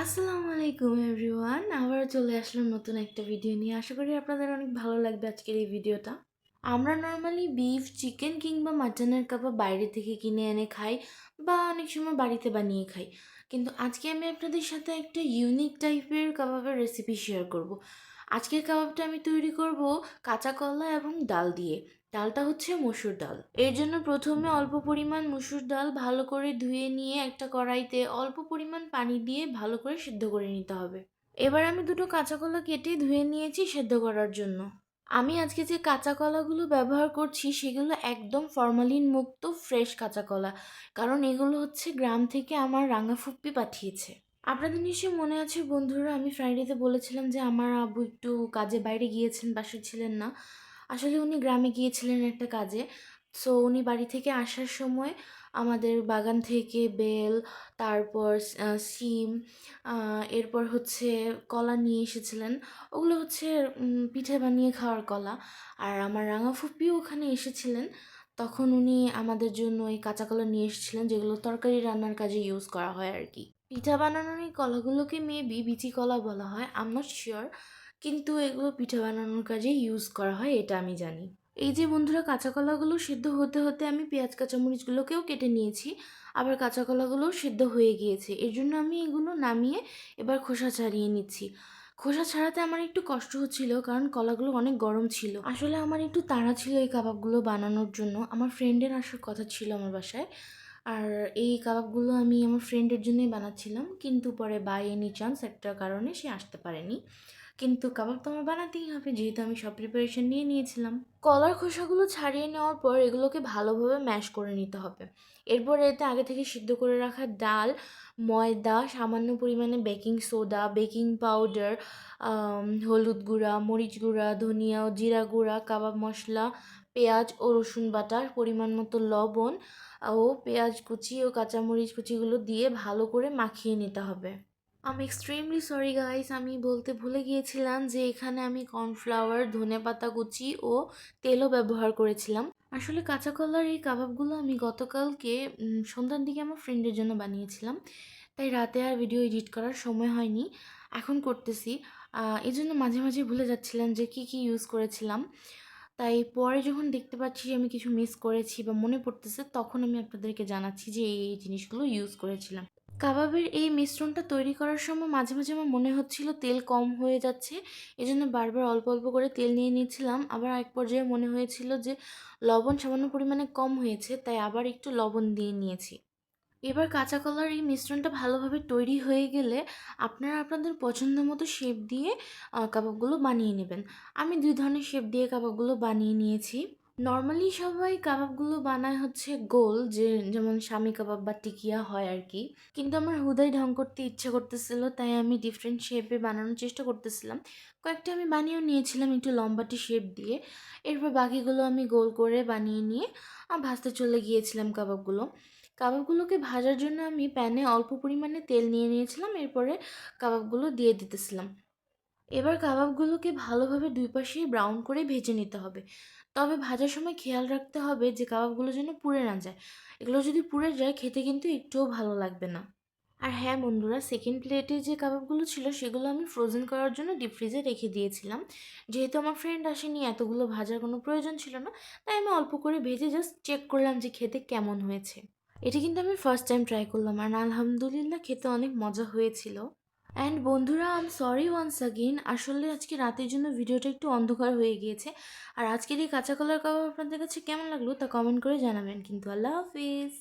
আসসালামু আলাইকুম এভরিওয়ান, আবারও চলে আসলাম নতুন একটা ভিডিও নিয়ে। আশা করি আপনাদের অনেক ভালো লাগবে আজকের এই ভিডিওটা। আমরা নর্মালি বিফ চিকেন কিংবা মাটনের কাবাব বাইরে থেকে কিনে এনে খাই বা অনেক সময় বাড়িতে বানিয়ে খাই। কিন্তু আজকে আমি আপনাদের সাথে একটা ইউনিক টাইপের কাবাবের রেসিপি শেয়ার করব। আজকের কাবাবটা আমি তৈরি করব কাঁচা কলা এবং ডাল দিয়ে। ডালটা হচ্ছে মসুর ডাল। এর জন্য প্রথমে অল্প পরিমাণ মসুর ডাল ভালো করে ধুয়ে নিয়ে একটা কড়াইতে অল্প পরিমাণ পানি দিয়ে ভালো করে সিদ্ধ করে নিতে হবে। এবার আমি দুটো কাঁচা কলা কেটে ধুয়ে নিয়েছি সেদ্ধ করার জন্য। আমি আজকে যে কাঁচা কলাগুলো ব্যবহার করছি সেগুলো একদম ফরমালিন মুক্ত, ফ্রেশ কাঁচা কলা কারণ এগুলো হচ্ছে গ্রাম থেকে আমার রাঙা ফুপ্পি পাঠিয়েছে। আপনাদের নিশ্চয়ই মনে আছে বন্ধুরা, আমি ফ্রাইডেতে বলেছিলাম যে আমার আব্বু একটু কাজে বাইরে গিয়েছেন, বাসায় ছিলেন না। আসলে উনি গ্রামে গিয়েছিলেন একটা কাজে। সো উনি বাড়ি থেকে আসার সময় আমাদের বাগান থেকে বেল, তারপর শিম এরপর হচ্ছে কলা নিয়ে এসেছিলেন। ওগুলো হচ্ছে পিঠে বানিয়ে খাওয়ার কলা। আর আমার রাঙা ফুপিও ওখানে এসেছিলেন। তখন উনি আমাদের জন্য এই কাঁচা কলা নিয়ে এসেছিলেন, যেগুলো তরকারি রান্নার কাজে ইউজ করা হয় আর কি। পিঠা বানানোর এই কলাগুলোকে মেবি বিচি কলা বলা হয় আম নট শিওর কিন্তু এগুলো পিঠা বানানোর কাজে ইউজ করা হয়, এটা আমি জানি। এই যে বন্ধুরা, কাঁচা কলাগুলো সিদ্ধ হতে হতে আমি পেঁয়াজ, কাঁচামরিচগুলোকেও কেটে নিয়েছি, আবার কাঁচা কলাগুলোও সিদ্ধ হয়ে গিয়েছে। এর জন্য আমি এগুলো নামিয়ে এবার খোসা ছাড়িয়ে নিচ্ছি। খোসা ছাড়াতে আমার একটু কষ্ট হচ্ছিল, কারণ কলাগুলো অনেক গরম ছিল। আসলে আমার একটু তাড়া ছিল এই কাবাবগুলো বানানোর জন্য। আমার ফ্রেন্ডের আসার কথা ছিল আমার বাসায়, আর এই কাবাবগুলো আমি আমার ফ্রেন্ডের জন্যই বানাচ্ছিলাম, কিন্তু পরে বাই এনি চান্স একটা কারণে সে আসতে পারেনি। কিন্তু কাবাব তো আমার বানাতেই হবে, যেহেতু আমি সব প্রিপারেশন নিয়ে নিয়েছিলাম। কলার খোসাগুলো ছাড়িয়ে নেওয়ার পর এগুলোকে ভালোভাবে ম্যাশ করে নিতে হবে। এরপর এতে আগে থেকে সিদ্ধ করে রাখা ডাল, ময়দা, সামান্য পরিমাণে বেকিং সোডা বেকিং পাউডার হলুদ গুঁড়া, মরিচ গুঁড়া, ধনিয়া, জিরা গুঁড়া, কাবাব মশলা, পেঁয়াজ ও রসুন বাটার পরিমাণ মতো লবণ ও পেঁয়াজ কুচি ও কাঁচামরিচ কুচিগুলো দিয়ে ভালো করে মাখিয়ে নিতে হবে। আমি এক্সট্রিমলি সরি গাইস আমি বলতে ভুলে গিয়েছিলাম যে এখানে আমি কর্নফ্লাওয়ার ধনে পাতা কুচি ও তেলও ব্যবহার করেছিলাম। আসলে কাঁচা কলার এই কাবাবগুলো আমি গতকালকে সন্ধ্যার দিকে আমার ফ্রেন্ডের জন্য বানিয়েছিলাম। তাই রাতে আর ভিডিও এডিট করার সময় হয়নি। এখন করতেছি। এই জন্য মাঝে মাঝে ভুলে যাচ্ছিলাম যে কি কি ইউজ করেছিলাম। তাই পরে যখন দেখতে পাচ্ছি আমি কিছু মিস করেছি বা মনে পড়তেছে, তখন আমি আপনাদেরকে জানাচ্ছি যে এই জিনিসগুলো ইউজ করেছিলাম। কাবাবের এই মিশ্রণটা তৈরি করার সময় মাঝে মাঝে আমার মনে হচ্ছিল তেল কম হয়ে যাচ্ছে। এজন্য বারবার অল্প অল্প করে তেল নিয়ে নিয়েছিলাম আবার এক পর্যায়ে মনে হয়েছিল যে লবণ সামান্য পরিমাণে কম হয়েছে, তাই আবার একটু লবণ দিয়ে নিয়েছি। এবার কাঁচা কলার এই মিশ্রণটা ভালোভাবে তৈরি হয়ে গেলে আপনারা আপনাদের পছন্দ মতো শেপ দিয়ে কাবাবগুলো বানিয়ে নেবেন। আমি দুই ধরনের শেপ দিয়ে কাবাবগুলো বানিয়ে নিয়েছি। নর্মালি সবাই কাবাবগুলো বানায় হচ্ছে গোল, যে যেমন স্বামী কাবাব বা টিকিয়া হয় আর কি কিন্তু আমার হুদাই ঢং করতে ইচ্ছে করতেছিল, তাই আমি ডিফারেন্ট শেপে বানানোর চেষ্টা করতেছিলাম। কয়েকটা আমি বানিয়েও নিয়েছিলাম একটু লম্বাটি শেপ দিয়ে। এরপর বাকিগুলো আমি গোল করে বানিয়ে নিয়ে ভাজতে চলে গিয়েছিলাম কাবাবগুলো। কাবাবগুলোকে ভাজার জন্য আমি প্যানে অল্প পরিমাণে তেল নিয়ে নিয়েছিলাম, এরপরে কাবাবগুলো দিয়ে দিতেছিলাম। এবার কাবাবগুলোকে ভালোভাবে দুই পাশেই ব্রাউন করে ভেজে নিতে হবে। তবে ভাজার সময় খেয়াল রাখতে হবে যে কাবাবগুলো যেন পুড়ে না যায়। এগুলো যদি পুড়ে যায়, খেতে কিন্তু একটুও ভালো লাগবে না। আর হ্যাঁ বন্ধুরা সেকেন্ড প্লেটে যে কাবাবগুলো ছিল, সেগুলো আমি ফ্রোজেন করার জন্য ডিপ ফ্রিজে রেখে দিয়েছিলাম। যেহেতু আমার ফ্রেন্ড আসেনি, এতগুলো ভাজার কোনো প্রয়োজন ছিল না, তাই আমি অল্প করে ভেজে জাস্ট চেক করলাম যে খেতে কেমন হয়েছে। এটা কিন্তু আমি ফার্স্ট টাইম ট্রাই করলাম, আর আলহামদুলিল্লাহ খেতে অনেক মজা হয়েছিল। অ্যান্ড বন্ধুরা আম সরি ওয়ান্স আগেন আসলে আজকে রাতের জন্য ভিডিওটা একটু অন্ধকার হয়ে গিয়েছে। আর আজকের এই কাঁচা কলার কাবাব আপনাদের কাছে কেমন লাগল তা কমেন্ট করে জানাবেন। কিন্তু আল্লাহ হাফিজ।